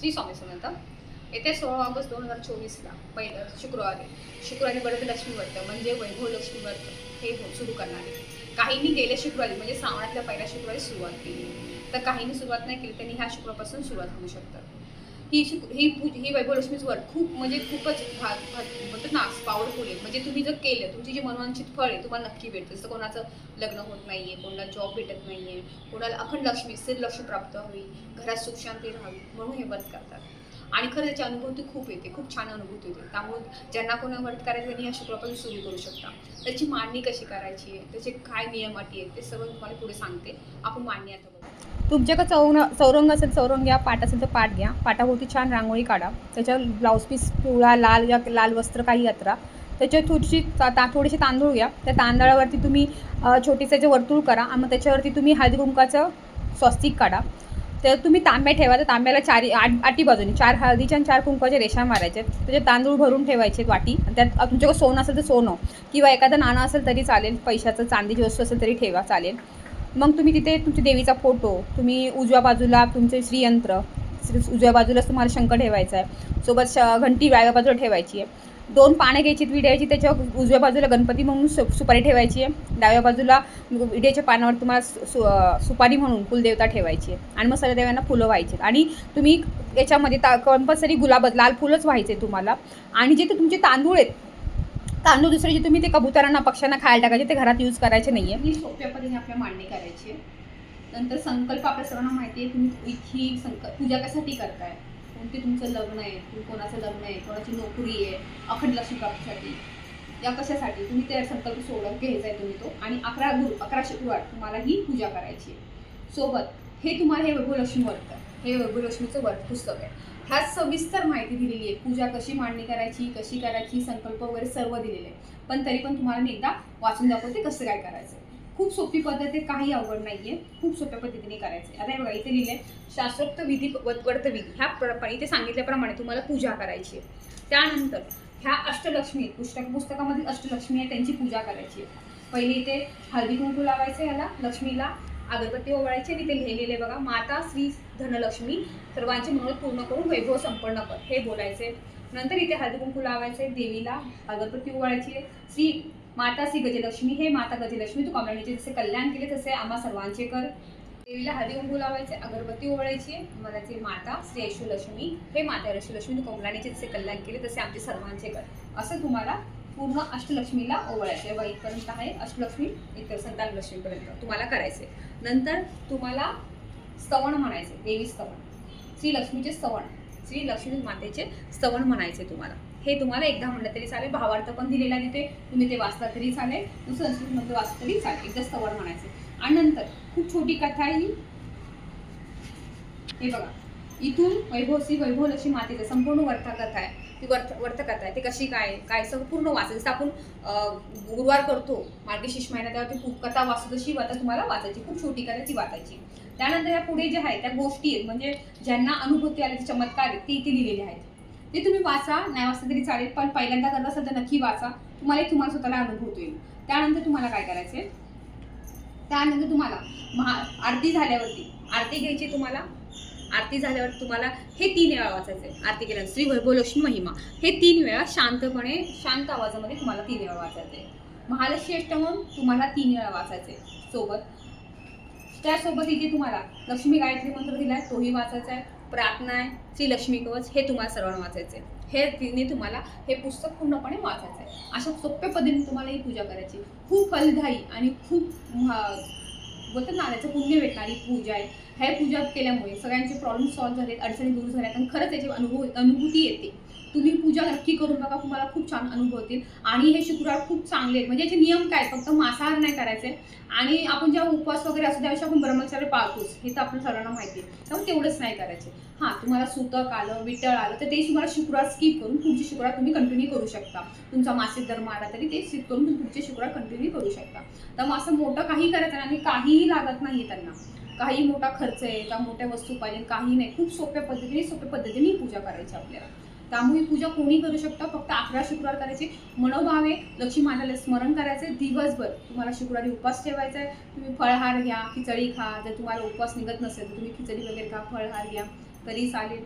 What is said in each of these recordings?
श्री स्वामी समर्थ. येत्या सोळा ऑगस्ट दोन हजार चोवीसला पहिलं शुक्रवारी शुक्रवारी बरं लक्ष्मी व्रत म्हणजे वैभव लक्ष्मी व्रत हे हो- सुरू करणार आहे. काहींनी गेल्या शुक्रवारी म्हणजे श्रावणातल्या पहिल्या शुक्रवारी सुरुवात केली. तर काहींनी सुरुवात नाही केली त्यांनी ह्या शुक्रवारपासून सुरुवात होऊ शकतात. ही शुक ही पूज ही वैभव लक्ष्मीचं व्रत खूप म्हणजे खूपच भाग म्हणतात ना पॉवरफुल आहे. म्हणजे तुम्ही जर केलं तुमची जी मनोवांछित फळ आहे तुम्हाला नक्की भेटतं जसं कोणाचं लग्न होत नाही आहे कोणाला जॉब भेटत नाही आहे कोणाला अखंड लक्ष्मी स्थिर लक्ष प्राप्त हवी घरात सुख शांती राहावी म्हणून हे व्रत करतात. आणि खरं त्याची अनुभूती खूप येते खूप छान अनुभूती येते त्यामुळे ज्यांना कोणा मदत करायचं त्यांनी ह्या शुक्रापासून सुरू करू शकता. त्याची मांडणी कशी करायची आहे? त्याचे काय नियम अटी आहेत? ते सर्व तुम्हाला पुढे सांगते. आपण मांडणी आता बघू. तुमच्याकडे चौर चौरंग असेल चौरंग घ्या पाट असेल तर पाट घ्या. पाटाभोवती छान रांगोळी काढा. त्याच्यावर ब्लाऊज पीस पिवळा लाल या लाल वस्त्र काही यात्रा. त्याच्यावर थोडीशी ता ता- थोडेसे तांदूळ घ्या. त्या तांदळावरती तुम्ही अ, छोटीसे जे वर्तुळ करा आणि मग त्याच्यावरती तुम्ही हळदी कुंकाचं स्वस्तिक काढा. तर तुम्ही तांब्या ठेवा तर तांब्याला चारी आठ आठी बाजूनी चार हळदीच्या आणि चार कुंकवाच्या रेषा मारायच्या त्याचे तांदूळ भरून ठेवायचे वाटी. त्यात तुमच्याकडे सोनं असेल तर सोनं. किंवा एखादं नाणं असेल तरी चालेल. पैशाचं चांदीची वस्तू असेल तरी ठेवा चालेल. मग तुम्ही तिथे तुमच्या देवीचा फोटो तुम्ही उजव्या बाजूला तुमचे श्रीयंत्र. उजव्या बाजूलाच तुम्हाला शंख ठेवायचा आहे. सोबत श घंटी डाव्या बाजूला ठेवायची आहे. दोन पानं घ्यायची विड्याची त्याच्यावर उजव्या बाजूला गणपती म्हणून सु सुपारी ठेवायची आहे. डाव्या बाजूला विड्याच्या पानावर तुम्हाला सु सु- सुपारी म्हणून कुलदेवता ठेवायची आहे. आणि मग सगळ्या देवांना फुलं व्हायची आणि तुम्ही याच्यामध्ये ता कंपल्सरी गुलाब लाल फुलंच व्हायचे तुम्हाला. आणि जे ते तुमचे तांदूळ आहेत तांदूळ दुसरे जे तुम्ही ते कबुतरांना पक्ष्यांना खायला टाकायचे ते घरात यूज करायचे नाही आहे सोप्या पद्धतीने आपल्या मांडणी करायची आहे. नंतर संकल्प आपल्या सर्वांना माहिती आहे तुम्ही ही संकल्प पूजा कशासाठी करताय? कोणते तुमचं लग्न आहे तुम्ही कोणाचं लग्न आहे कोणाची नोकरी आहे अखंड लक्ष्मी प्राप्तीसाठी. या कशासाठी? तुम्ही ते संकल्प सोडून घ्यायचा आहे तुम्ही तो. आणि अकरा गुरु अकरा शुक्रवार तुम्हाला ही पूजा करायची आहे. सोबत हे तुम्हाला हे वैभवलक्ष्मी वर्त हे वैभवलक्ष्मीचं वर्त पुस्तक आहे. ह्यात सविस्तर माहिती दिलेली आहे. पूजा कशी मांडणी करायची कशी करायची संकल्प वगैरे सर्व दिलेले आहे. पण तरी पण तुम्हाला मी एकदा वाचून दाखवते कसं काय करायचं खूप सोपी पद्धत आहे काही अवघड नाहीये. खूप सोप्या पद्धतीने करायचं आता हे बघा इथे लिहिलंय शास्त्रोक्त विधी व- विधी. ह्या प्र- इथे सांगितल्याप्रमाणे तुम्हाला पूजा करायची आहे. त्यानंतर ह्या अष्टलक्ष्मी पुस्तक पुस्तकामधील अष्टलक्ष्मी आहे त्यांची पूजा करायची आहे. पहिले इथे हळदी कुंकू लावायचं ह्याला लक्ष्मीला. अगरबत्ती ओवाळायची आणि ते लिहिलेले बघा माता श्री धनलक्ष्मी. सर्वांचे मनोरथ पूर्ण करून वैभव संपन्न कर. हे बोलायचे नंतर इथे हळदी कुंकू लावायचे देवीला अगरबत्ती ओवाळायची आहे. श्री माता श्री गजलक्ष्मी हे माता गजलक्ष्मी तू कमळाचे जसे कल्याण केले तसे आम्हा सर्वांचे कर. देवीला हळदी कुंकू लावायचे अगरबत्ती ओवाळायची मनाचे माता श्री ऐश्वलक्ष्मी हे माता ऐश्वलक्ष्मी तू कमलानेचे जसे कल्याण केले तसे आमचे सर्वांचे कर. असं तुम्हाला पूर्ण अष्टलक्ष्मीला ओवळायचं आहे. इथपर्यंत आहे अष्टलक्ष्मी इतर संतान लक्ष्मीपर्यंत तुम्हाला करायचे नंतर तुम्हाला स्तवण म्हणायचे देवी स्तवण श्री लक्ष्मीचे श्री लक्ष्मी मातेचे स्तवन म्हणायचे तुम्हाला. हे तुम्हाला एकदा म्हणलं तरी चालेल. भावार्थ पण दिलेला तिथे तुम्ही ते वाचला तरी चालेल. तू संस्कृतमध्ये वाचलं तरी चालेल. एकदा स्तवन म्हणायचे. आणि नंतर खूप छोटी कथा आहे ही. हे बघा. इथून वैभव श्री वैभव लक्ष्मी मातेचं संपूर्ण वर्था कथा आहे. ती वर्थ वर्तकथा आहे. ती कशी काय काय सगळं पूर्ण वाचायचं जसं आपण गुरुवार करतो मार्गशीर्ष महिना तेव्हा ती खूप कथा वाचतो. तशी आता तुम्हाला वाचायची. खूप छोटी कथा ती वाचायची. त्यानंतर या पुढे जे आहे त्या गोष्टी आहेत. म्हणजे ज्यांना अनुभूती आले ते चमत्कार आहेत ते इथे लिहिलेले आहेत. ते तुम्ही वाचा. नाही वाचलं तरी चालेल पण पहिल्यांदा करत असाल तर नक्की वाचा. तुम्हाला एक तुम्हाला स्वतःला अनुभव येईल त्यानंतर तुम्हाला काय करायचे त्यानंतर तुम्हाला महा आरती झाल्यावरती आरती घ्यायची तुम्हाला. आरती झाल्यावर तुम्हाला हे तीन वेळा वाचायचे आरती केल्यानंतर श्री वैभवलक्ष्मी महिमा. हे तीन वेळा शांतपणे शांत आवाजामध्ये तुम्हाला तीन वेळा वाचायचे महालक्ष्मी अष्टमम तुम्हाला तीन वेळा वाचायचे सोबत त्यासोबत इथे तुम्हाला लक्ष्मी गायत्री मंत्र दिलाय तोही वाचायचा आहे प्रार्थना आहे श्री लक्ष्मी कवच हे तुम्हाला सर्वांना वाचायचे हे तिने तुम्हाला हे पुस्तक पूर्णपणे वाचायचं आहे अशा सोप्या पद्धतीने तुम्हाला ही पूजा करायची. खूप फलदायी आणि खूप बोलतात ना त्याचं पुण्य भेटणारी पूजा आहे. हे पूजा केल्यामुळे सगळ्यांचे प्रॉब्लेम सॉल्व्ह झालेत अडचणी दूर झाल्यात आणि खरंच याची अनुभव अनुभूती येते. तुम्ही पूजा नक्की करून बघा तुम्हाला खूप छान अनुभव येतील आणि हे शुक्रवार खूप चांगले आहेत. म्हणजे याचे नियम काय फक्त मांसाहार नाही करायचे. आणि आपण जेव्हा उपवास वगैरे असू त्यावेळेस आपण ब्रह्मचार्य पाळतोच. हे तर आपल्या सर्वांना माहिती आहे. त्यामुळे तेवढंच नाही करायचे. हां तुम्हाला सुतक आलं विटळ आलं तर ते तुम्हाला शुक्रवार स्किप करून पुढचे शुक्रवार तुम्ही कंटिन्यू करू शकता. तुमचा मासिक धर्म आला तरी ते स्किप करून तुम्ही पुढचे शुक्रवार कंटिन्यू करू शकता. त्यामुळे असं मोठं काही करायचं नाही आणि काहीही लागत नाही त्यांना. काही मोठा खर्च आहे का मोठ्या वस्तू पाहिजे काही नाही. खूप सोप्या पद्धतीने सोप्या पद्धतीने पूजा करायची आपल्याला. त्यामुळे पूजा कोणी करू शकता? फक्त अकरा शुक्रवार करायचे. मनोभावे लक्ष्मी माताला स्मरण करायचे. दिवसभर तुम्हाला शुक्रवारी उपवास ठेवायचा आहे. तुम्ही फळहार घ्या खिचडी खा. जर तुम्हाला उपवास निघत नसेल तर तुम्ही खिचडी वगैरे खा फळहार घ्या. तरी चालेल.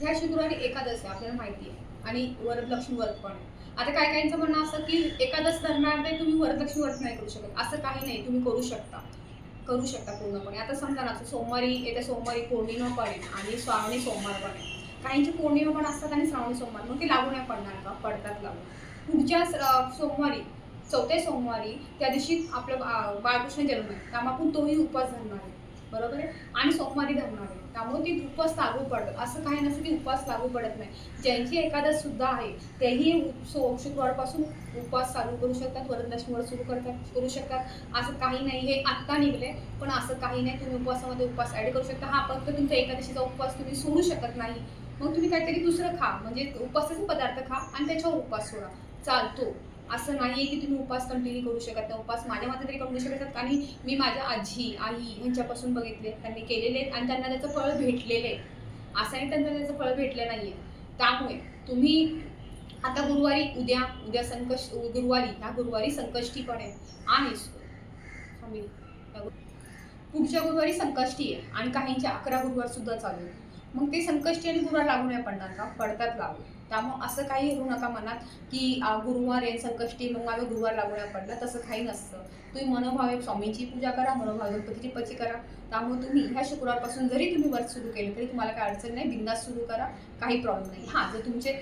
ह्या शुक्रवारी एकादश आहे आपल्याला माहिती आहे. आणि वरदलक्ष्मी व्रत पण आहे. आता काय काहींचं म्हणणं असं की एकादश धरणार नाही तुम्ही वरदलक्ष्मी व्रत नाही करू शकत. असं काही नाही. तुम्ही करू शकता. करू शकता पूर्णपणे. आता समजा ना सोमवारी येत्या सोमवारी पौर्णिमा पण आहे आणि श्रावणी सोमवार पण आहे. काहींची पौर्णिमा पण असतात आणि श्रावणी सोमवार. मग ते लागू नाही पडणार का? पडतात लागू. पुढच्या सोमवारी चौथ्या सोमवारी त्या दिवशी आपलं बाळकृष्ण जन्म आहे. त्यामुळे आपण तोही उपवास धरणार आहे. बरोबर आहे? आणि सोमवारी धरणार आहे. त्यामुळे ती उपवास लागू पडत असं काही नसतं की उपवास लागू पडत नाही. ज्यांची एकादश सुद्धा आहे तेही सो शुक्रवारपासून उपवास चालू करू शकतात वरदलक्ष्मीवर सुरू करतात करू शकतात. असं काही नाही. हे आत्ता निघले पण असं काही नाही. तुम्ही उपवासामध्ये उपवास ॲड करू शकता. हा फक्त तुमचा एकादशीचा उपवास तुम्ही सोडू शकत नाही. मग तुम्ही काहीतरी दुसरं खा. म्हणजे उपासाचे पदार्थ खा आणि त्याच्यावर उपवास सोडा. चालतो. असं नाही आहे की तुम्ही उपास कंटिन्यू करू शकत नाही. उपास माझ्या मते तरी करू शकतात आणि मी माझ्या आजी आई ह्यांच्यापासून बघितले. त्यांनी केलेले आहेत आणि त्यांना त्याचं फळ भेटलेले आहे असं नाही त्यांना त्याचं फळ भेटलं आहे त्यामुळे तुम्ही आता गुरुवारी उद्या उद्या संकष्ट गुरुवारी ह्या गुरुवारी संकष्टी पण आहे. आणि पुढच्या गुरुवारी संकष्टी आहे. आणि काहींच्या अकरा गुरुवार सुद्धा चालू आहे. मग ते संकष्टी आणि गुरुवार लागू नाही पडणार का? पडतात लागू. त्यामुळे असं काही करू नका मनात की गुरुवार आहे संकष्टी मग माझा गुरुवार लागू नाही पडला तसं काही नसतं. तुम्ही मनोभावे स्वामींची पूजा करा मनोभावे गणपतीची पची करा. त्यामुळे तुम्ही ह्या शुक्रवारपासून जरी तुम्ही वर्क सुरू केलं तरी तुम्हाला काय अडचण नाही बिंदास सुरू करा. काही प्रॉब्लेम नाही. हां जर तुमचे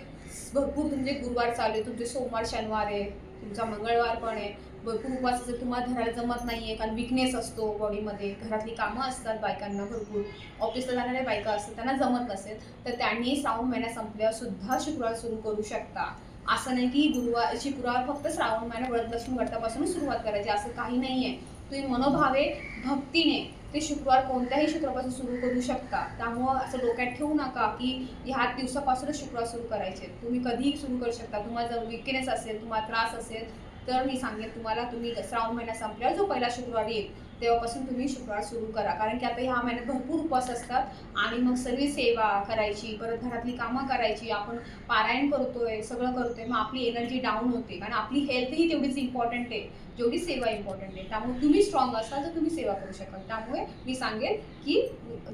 भरपूर तुमचे गुरुवार चालू आहे तुमचे सोमवार शनिवार आहे तुमचा मंगळवार पण आहे. भरपूर उपवास असेल तुम्हाला धरायला जमत नाही आहे कारण विकनेस असतो बॉडीमध्ये घरातली कामं असतात बायकांना भरपूर. ऑफिसला जाणाऱ्या बायका असतात त्यांना जमत नसेल तर त्यांनी श्रावण महिना संपल्यावर सुद्धा शुक्रवार सुरू करू शकता. असं नाही की गुरुवार शुक्रवार फक्त श्रावण महिना व्रतलक्ष्मी व्रतापासून सुरुवात करायची असं काही नाही आहे तुम्ही मनोभावे भक्तीने ते शुक्रवार कोणत्याही शुक्रापासून सुरू करू शकता. त्यामुळं असं डोक्यात ठेवू नका की ह्या दिवसापासूनच शुक्रवार सुरू करायचे. तुम्ही कधीही सुरू करू शकता. तुम्हाला जर विकनेस असेल तुम्हाला त्रास असेल तर मी सांगेन तुम्हाला तुम्ही श्रावण महिना संपल्यावर जो पहिला शुक्रवार येईल तेव्हापासून तुम्ही शुक्रवार सुरू करा. कारण की आता ह्या महिन्यात भरपूर उपवास असतात आणि मग सर्व सेवा करायची परत घरातली कामं करायची आपण पारायण करतोय सगळं करतोय मग आपली एनर्जी डाऊन होते. कारण आपली हेल्थही तेवढीच इम्पॉर्टंट आहे. जेवढी सेवा इम्पॉर्टंट आहे त्यामुळे तुम्ही स्ट्रॉंग असाल तर तुम्ही सेवा करू शकाल. त्यामुळे मी सांगेन की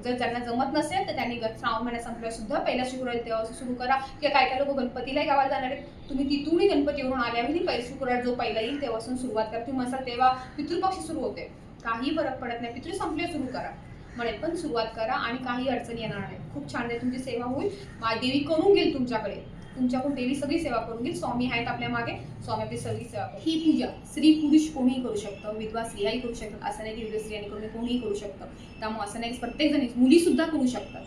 जर ज्यांना जमत नसेल तर त्यांनी श्रावण महिना संपल्यावर सुद्धा पहिला शुक्रवार तेव्हा सुरू करा. किंवा काय काय लोक गणपतीला गावाला जाणार आहेत तुम्ही तिथूनही गणपती येऊन आल्यावरही पहिला शुक्रवार जो पहिला येईल तेव्हापासून सुरुवात करा. तुम्ही म्हणसाल तेव्हा पितृपक्ष सुरू होते काही फरक पडत नाही. पितृ संपले सुरू करा. म्हणे पण सुरुवात करा आणि काही अडचण येणार नाही खूप छान आहे तुमची सेवा होईल. मा देवी करून घेईल तुमच्याकडे. तुमच्याकडून देवी सगळी सेवा करून घेईल स्वामी आहेत आपल्या मागे. स्वामी आपली सगळी सेवा करू ही पूजा स्त्री पुरुष कोणीही करू शकतं. विधवा स्त्रियाही करू शकतात. असं नाही की विधवा स्त्रियांनी करून कोणीही करू शकतं. त्यामुळे असं नाही प्रत्येक जणी मुली सुद्धा करू शकतात.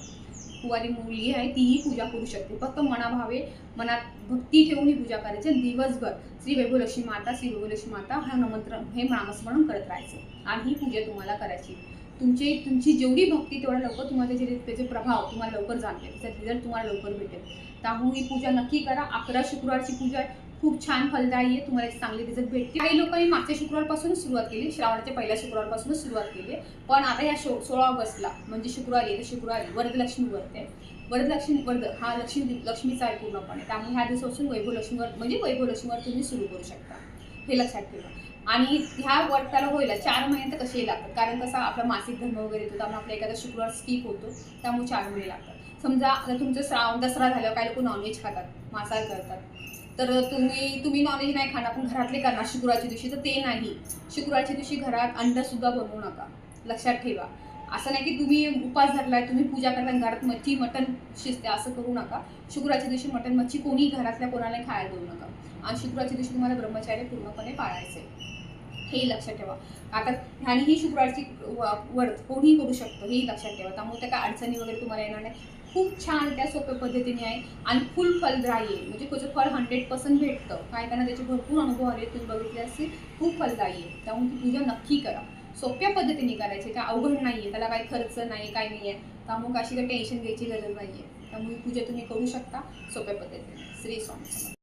कुवारी मुलगी आहे तीही पूजा करू शकते. फक्त मनाभावे मनात भक्ती ठेवून ही पूजा करायची दिवसभर श्री वैभवलक्ष्मी माता श्री वैभवलक्ष्मी माता हा नमंत्र हे नामस्मरण करत राहायचं. आणि ही पूजा तुम्हाला करायची. तुमची तुमची जेवढी भक्ती तेवढं लवकर तुम्हाला त्याचे त्याचे प्रभाव तुम्हाला लवकर जाणवेल. त्याचा रिझल्ट तुम्हाला लवकर भेटेल. त्यामुळे ही पूजा नक्की करा. अकरा शुक्रवारची पूजा आहे. खूप छान फलदायी आहे. तुम्हाला एक चांगले रिझल्ट भेटते. काही लोकांनी मागच्या शुक्रवारपासूनच सुरुवात केली. श्रावणाच्या पहिल्या शुक्रवारपासूनच सुरुवात केली. आहे. पण आता या शो सोळा ऑगस्टला म्हणजे शुक्रवारी येते शुक्रवारी वरदलक्ष्मी व्रत आहे. वरदलक्ष्मी वरद हा लक्ष्मी लक्ष्मीचा आहे पूर्णपणे. त्यामुळे ह्या दिवसापासून वैभवलक्ष्मीवर म्हणजे वैभवलक्ष्मीवर तुम्ही सुरू करू शकता. हे लक्षात ठेवा. आणि ह्या व्रताला होईल चार महिने तर कसेही लागतात? कारण कसा आपला मासिक धर्म वगैरे येतो त्यामुळे आपला एखादा शुक्रवार स्किप होतो. त्यामुळे चार महिने लागतात. समजा आता तुमचं श्रावण दसरा झाल्यावर काही लोक नॉनव्हेज खातात मांसाहार करतात. तर तुम्ही तुम्ही नॉनव्हेज नाही खाणार पण घरातले करणार शुक्रवारच्या दिवशी. तर ते नाही. शुक्रवारच्या दिवशी घरात अंडसुद्धा बनवू नका. लक्षात ठेवा. असं नाही की तुम्ही उपास धरलाय तुम्ही पूजा करताय घरात मच्छी मटण शिजते असं करू नका. शुक्रवारच्या दिवशी मटण मच्छी कोणी घरातल्या कोणाला खायला देऊ नका. आणि शुक्रवारच्या दिवशी तुम्हाला ब्रह्मचार्य पूर्णपणे पाळायचे. हे लक्षात ठेवा. आता ह्याने ही शुक्रवारची व- व्रत कोणीही करू शकतो हेही लक्षात ठेवा. त्यामुळे त्या काय अडचणी वगैरे तुम्हाला येणार नाही. खूप छान त्या सोप्या पद्धतीने आहे. आणि फुल फलदायी आहे. म्हणजे त्याचं फळ हंड्रेड पर्सेंट भेटतं. काय त्यांना त्याचे भरपूर अनुभव आले. तुम्ही बघितले असतील. खूप फलदायी आहे. त्यामुळे ती पूजा नक्की करा. सोप्या पद्धतीने करायची काय अवघड नाही आहे त्याला काही खर्च नाही काही नाही आहे. त्यामुळे अशी काही टेन्शन घ्यायची गरज नाही आहे त्यामुळे पूजा तुम्ही करू शकता सोप्या पद्धतीने. श्री स्वामी